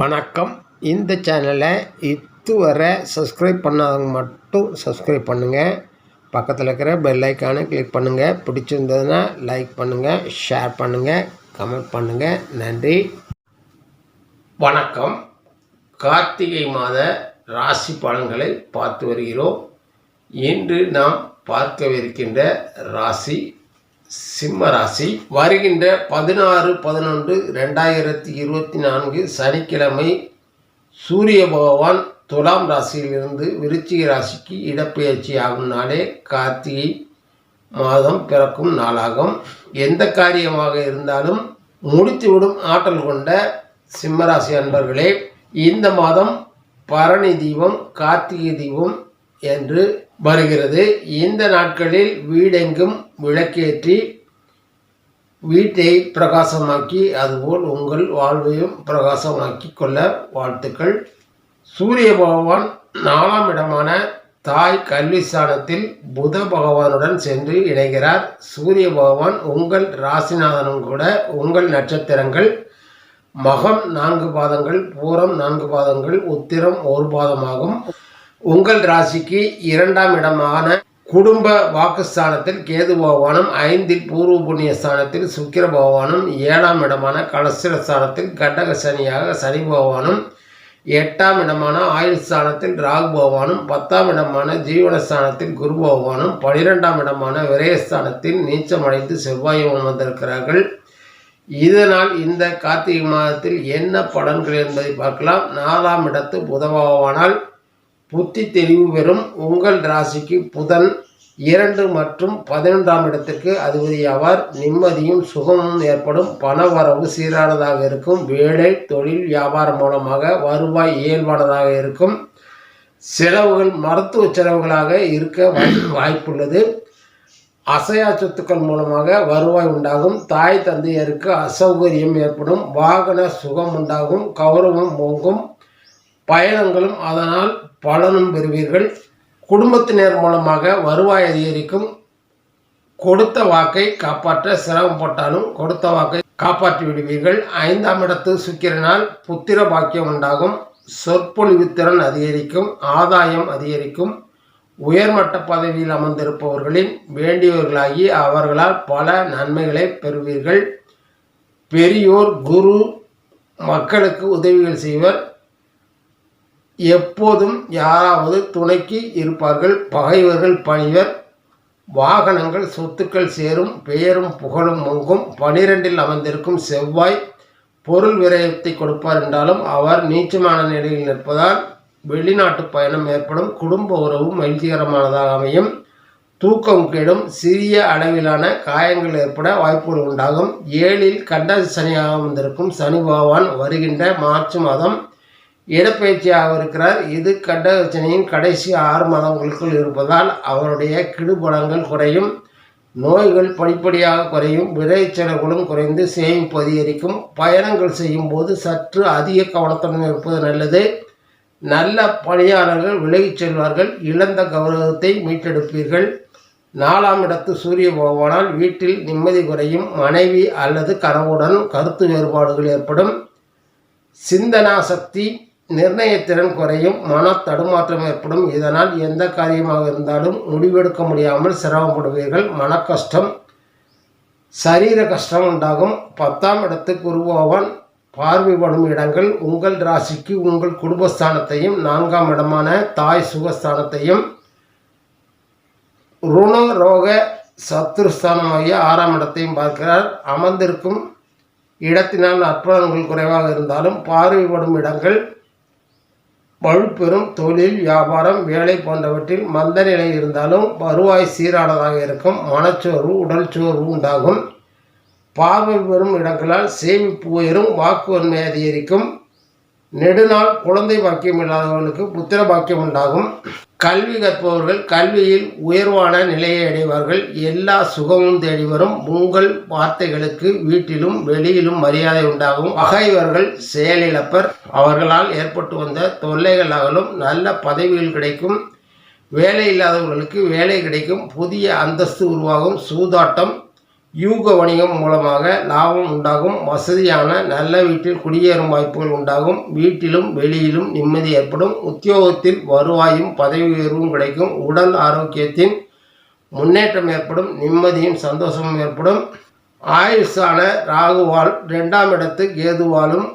வணக்கம். இந்த சேனலை இதுவரை சப்ஸ்கிரைப் பண்ணாதவங்க மட்டும் சப்ஸ்கிரைப் பண்ணுங்கள் பக்கத்தில் இருக்கிற பெல் ஐக்கானை கிளிக் பண்ணுங்கள் பிடிச்சிருந்ததுன்னா லைக் பண்ணுங்கள் ஷேர் பண்ணுங்கள் கமெண்ட் பண்ணுங்கள் நன்றி. வணக்கம். கார்த்திகை மாத ராசி பலன்களை பார்த்து வருகிறோம். இன்று நாம் பார்க்கவிருக்கின்ற ராசி சிம்ம ராசி. வருகின்ற பதினாறு பதினொன்று ரெண்டாயிரத்தி இருபத்தி நான்கு சனிக்கிழமை சூரிய பகவான் துலாம் ராசியிலிருந்து விருச்சிக ராசிக்கு இடப்பெயர்ச்சி ஆகும் நாளே. கார்த்திகை மாதம் பிறக்கும் நாளாகும். எந்த காரியமாக இருந்தாலும் முடித்துவிடும் ஆற்றல் கொண்ட சிம்மராசி அன்பர்களே இந்த மாதம் பரணி தீபம் கார்த்திகை தீபம் என்று வருகிறது. இந்த நாட்களில் வீடெங்கும் விளக்கேற்றி வீட்டை பிரகாசமாக்கி அதுபோல் உங்கள் வாழ்வையும் பிரகாசமாக்கி கொள்ள வாழ்த்துக்கள். சூரிய பகவான் நாலாம் இடமான தாய் கல்வி ஸ்தானத்தில் புத பகவானுடன் சென்று இணைகிறார். சூரிய பகவான் உங்கள் ராசிநாதனும் கூட உங்கள் நட்சத்திரங்கள் மகம் நான்கு பாதங்கள் பூரம் நான்கு பாதங்கள் உத்திரம் ஒரு பாதமாகும். உங்கள் ராசிக்கு இரண்டாம் இடமான குடும்ப வாக்குஸ்தானத்தில் கேது பகவானும் ஐந்தில் பூர்வ புண்ணிய ஸ்தானத்தில் சுக்கிர பகவானும் ஏழாம் இடமான கலசிர ஸ்தானத்தில் கண்டக சனியாக சனி பகவானும் எட்டாம் இடமான ஆயுள் ஸ்தானத்தில் ராகு பகவானும் பத்தாம் இடமான ஜீவனஸ்தானத்தில் குரு பகவானும் பனிரெண்டாம் இடமான விரயஸ்தானத்தில் நீச்சமடைந்து செவ்வாயும் வந்திருக்கிறார்கள் இதனால் இந்த கார்த்திகை மாதத்தில் என்ன பலன்கள் என்பதை பார்க்கலாம். நாலாம் இடத்து புத பகவானால் புத்தி தெளிவு பெறும் உங்கள் ராசிக்கு புதன் இரண்டு மற்றும் பதினொன்றாம் இடத்திற்கு அதிபதியாவார் நிம்மதியும் சுகமும் ஏற்படும். பண வரவு சீரானதாக இருக்கும். வேலை தொழில் வியாபாரம் மூலமாக வருவாய் இயல்பானதாக இருக்கும். செலவுகள் மருத்துவ செலவுகளாக இருக்க வாய்ப்புள்ளது. அசையா சொத்துக்கள் மூலமாக வருவாய் உண்டாகும். தாய் தந்தையருக்கு அசௌகரியம் ஏற்படும். வாகன சுகம் உண்டாகும். கௌரவம் ஓங்கும். பயணங்களும் அதனால் பலனும் பெறுவீர்கள். குடும்பத்தினர் மூலமாக வருவாய் அதிகரிக்கும். கொடுத்த வாக்கை காப்பாற்ற சிரமப்பட்டாலும் கொடுத்த வாக்கை காப்பாற்றி விடுவீர்கள். ஐந்தாம் இடத்து சுக்கிரனால் புத்திர பாக்கியம் உண்டாகும். சொற்பொழிவுத்திறன் அதிகரிக்கும். ஆதாயம் அதிகரிக்கும். உயர்மட்ட பதவியில் அமர்ந்திருப்பவர்களின் வேண்டியவர்களாகி அவர்களால் பல நன்மைகளை பெறுவீர்கள். பெரியோர் குரு மக்களுக்கு உதவிகள் செய்வர். எப்போதும் யாராவது துணைக்கு இருப்பார்கள். பகைவர்கள் பணிவர். வாகனங்கள் சொத்துக்கள் சேரும். பெயரும் புகழும் முங்கும். பனிரெண்டில் அமர்ந்திருக்கும் செவ்வாய் பொருள் விரயத்தை கொடுப்பார் என்றாலும் அவர் நீச்சமான நிலையில் நிற்பதால் வெளிநாட்டு பயணம் ஏற்படும். குடும்ப உறவும் மகிழ்ச்சிகரமானதாக அமையும். தூக்கம் கெடும். சிறிய அளவிலான காயங்கள் ஏற்பட வாய்ப்புகள் உண்டாகும். ஏழில் கண்ட சனியாக வந்திருக்கும் சனி பகவான் வருகின்ற மார்ச் மாதம் இடப்பெயர்ச்சியாக இருக்கிறார் இது கண்டகச்சனியின் கடைசி ஆறு மாதங்களுக்குள் இருப்பதால் அவருடைய கிடுபலங்கள் குறையும் நோய்கள் படிப்படியாக குறையும் விளைச்சல்களும் குறைந்து சேமிப்பு அதிகரிக்கும். பயணங்கள் செய்யும் போது சற்று அதிக கவனத்துடன் இருப்பது நல்லது. நல்ல பணியாளர்கள் விலகிச் செல்வார்கள் இழந்த கௌரவத்தை மீட்டெடுப்பீர்கள். நாலாம் இடத்து சூரிய பகவானால் வீட்டில் நிம்மதி குறையும் மனைவி அல்லது கனவுடன் கருத்து வேறுபாடுகள் ஏற்படும். சிந்தனா சக்தி நிர்ணயத்திறன் குறையும் மன தடுமாற்றம் ஏற்படும். இதனால் எந்த காரியமாக இருந்தாலும் முடிவெடுக்க முடியாமல் சிரமப்படுவீர்கள். மன கஷ்டம் சரீர கஷ்டம் உண்டாகும். பத்தாம் இடத்துக்கு உருவாவான். பார்வைப்படும் இடங்கள் உங்கள் ராசிக்கு உங்கள் குடும்பஸ்தானத்தையும் நான்காம் இடமான தாய் சுகஸ்தானத்தையும் ருண ரோக சத்துருஸ்தானமாகிய ஆறாம் இடத்தையும் பார்க்கிறார். அமர்ந்திருக்கும் இடத்தினால் அற்புதங்கள் குறைவாக இருந்தாலும் பார்வைப்படும் இடங்கள் பழுப்பெரும் தொழில் வியாபாரம் வேலை போன்றவற்றில் மந்த நிலை இருந்தாலும் வருவாய் சீரானதாக இருக்கும். மனச்சோர்வு உடல் சோர்வு உண்டாகும். பார்வை பெறும் இடங்களால் சேமிப்பு உயரும் வாக்கு வன்மை அதிகரிக்கும். நெடுநாள் குழந்தை பாக்கியம் இல்லாதவர்களுக்கு புத்திர பாக்கியம் உண்டாகும். கல்வி கற்பவர்கள் கல்வியில் உயர்வான நிலையை அடைவார்கள். எல்லா சுகமும் தேடி வரும். உங்கள் வார்த்தைகளுக்கு வீட்டிலும் வெளியிலும் மரியாதை உண்டாகும். பகைவர்கள் செயலிழப்பர். அவர்களால் ஏற்பட்டு வந்த தொல்லைகள் அகலும் நல்ல பதவிகள் கிடைக்கும். வேலை இல்லாதவர்களுக்கு வேலை கிடைக்கும். புதிய அந்தஸ்து உருவாகும். சூதாட்டம் யூக வணிகம் மூலமாக லாபம் உண்டாகும். வசதியான நல்ல வீட்டில் குடியேறும் வாய்ப்புகள் உண்டாகும். வீட்டிலும் வெளியிலும் நிம்மதி ஏற்படும். உத்தியோகத்தில் வருவாயும் பதவி உயர்வும் கிடைக்கும். உடல் ஆரோக்கியத்தின் முன்னேற்றம் ஏற்படும். நிம்மதியும் சந்தோஷமும் ஏற்படும். ஆயுஷான ராகுவால் ரெண்டாம் இடத்து கேதுவாலும்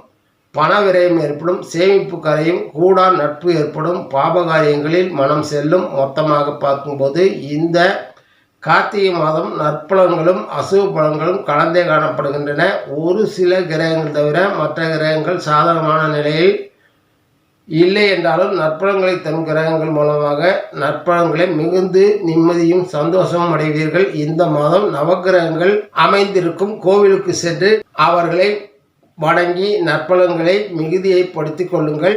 பண விரயம் ஏற்படும். சேமிப்பு கரையும் கூடா நட்பு ஏற்படும். பாபகாரியங்களில் மனம் செல்லும். மொத்தமாக பார்க்கும்போது இந்த கார்த்திகை மாதம் நற்பலன்களும் அசுவ பலன்களும் கலந்தே காணப்படுகின்றன. ஒரு சில கிரகங்கள் தவிர மற்ற கிரகங்கள் சாதகமான நிலையில் இல்லை என்றாலும் நற்பலன்களை தரும் கிரகங்கள் மூலமாக நற்பலன்களை மிகுந்து நிம்மதியும் சந்தோஷமும் அடைவீர்கள். இந்த மாதம் நவக்கிரகங்கள் அமைந்திருக்கும் கோவிலுக்கு சென்று அவர்களை வணங்கி நற்பலன்களை மிகுதியைப்படுத்திக் கொள்ளுங்கள்.